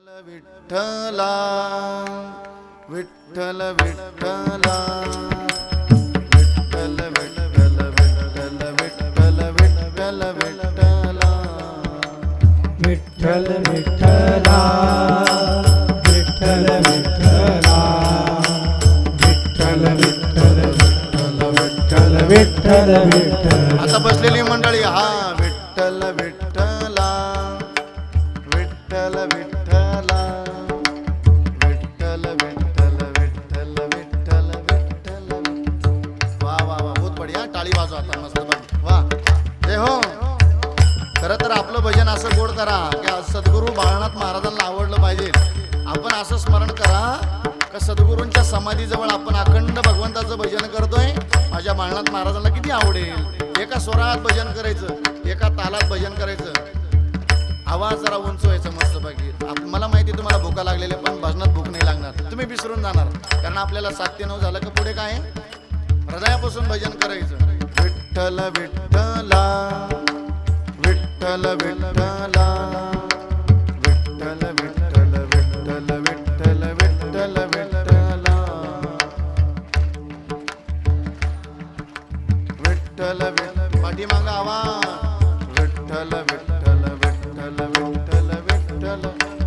विठ्ठला विठ्ठल विठ्ठला विठ्ठल. विठ्ठल विठ्ठल विठ्ठल विठ्ठल विठ्ठला विठ्ठल. विठ्ठला विठ्ठल. विठ्ठला विठ्ठल. विठ्ठल विठ्ठल विठ्ठल विठ्ठल आता बसलेली मंडळी हा विठ्ठल विठ्ठला समाधीजवळ आपण अखंड भगवंताचं भजन करतोय? माझ्या बाळनाथ महाराजांना किती आवडेल. एका स्वरात भजन करायचं एका तालात भजन करायचं. आवाज जरा उंच व्हायचा मस्त बाकी मला माहिती आहे तुम्हाला भुका लागलेल्या पण भजनात भूक नाही लागणार. तुम्ही विसरून जाणार. कारण आपल्याला सात ते नऊ झालं का पुढे काय? आहे? हृदयापासून भजन करायचं. विठ्ठल विठ्ठला. विठ्ठल विठ्ठला. विठ्ठल विठ्ठल विठ्ठल विठ्ठल विठ्ठल विठ्ठला. विठ्ठल विठ्ठल. पाठीमाग आवाज. विठ्ठल विठ्ठल विठ्ठल विठ्ठल विठ्ठल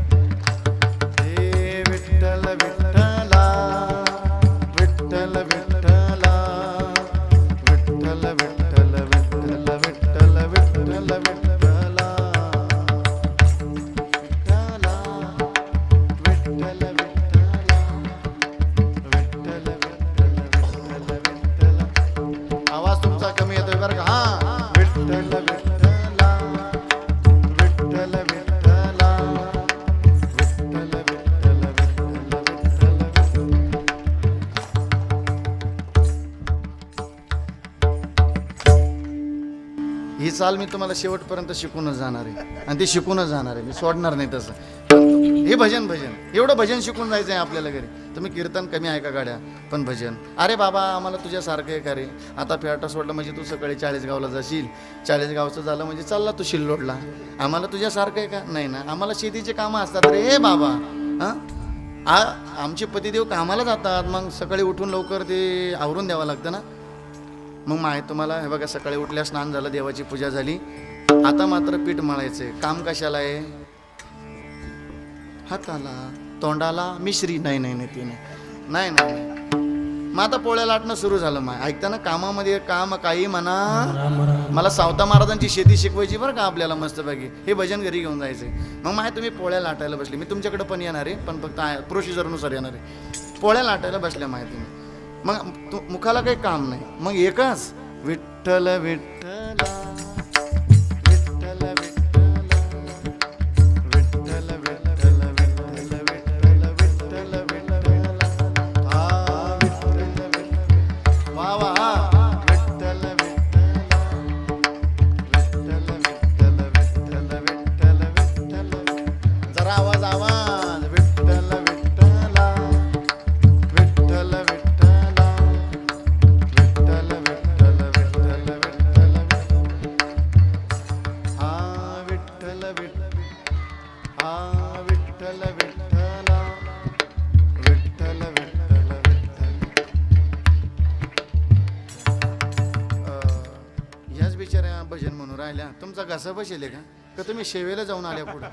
ही चाल मी तुम्हाला शेवटपर्यंत शिकूनच जाणार आहे. आणि ती शिकूनच जाणार आहे. मी सोडणार नाही तसं. हे भजन भजन. एवढं भजन शिकून जायचं आहे आपल्याला घरी. तुम्ही कीर्तन कमी आहे का गाड्या पण भजन. अरे बाबा आम्हाला तुझ्यासारखं आहे का रे आता फेटा सोडलं म्हणजे तू सकाळी चाळीसगावला जाशील. चाळीसगावचं झालं म्हणजे चालला तू शिल्लोडला. आम्हाला तुझ्यासारखं आहे का? नाही ना. आम्हाला शेतीचे कामं असतात रे हे बाबा. हां? आ आमचे पतिदेव कामाला जातात. मग सकाळी उठून लवकर ते आवरून द्यावं लागतं ना. मग माय तुम्हाला हे बघा सकाळी उठल्या स्नान झालं देवाची पूजा झाली. आता मात्र पीठ मळायचंय. काम कशाला आहे? हाताला तोंडाला? मिश्री नाही नाही नाही ती नाही. नाही मग आता पोळ्या लाटणं सुरू झालं माय ऐकताना कामामध्ये काम काही म्हणा. मला सावता महाराजांची शेती शिकवायची बरं का आपल्याला मस्तपैकी. हे भजन घरी घेऊन जायचंय. मग माय तुम्ही पोळ्या लाटायला बसले. मी तुमच्याकडे पण येणार आहे पण फक्त प्रोसिजरनुसार येणार आहे. पोळ्या लाटायला बसल्या माय तुम्ही. मग मुखाला काही काम नाही. मग एकच विठ्ठल विठ्ठला विठ्ठल. बिचाऱ्या भजन म्हणून राहिल्या. तुमचा घसा बसेल का? का तुम्ही शेवेला जाऊन आल्या पुढे?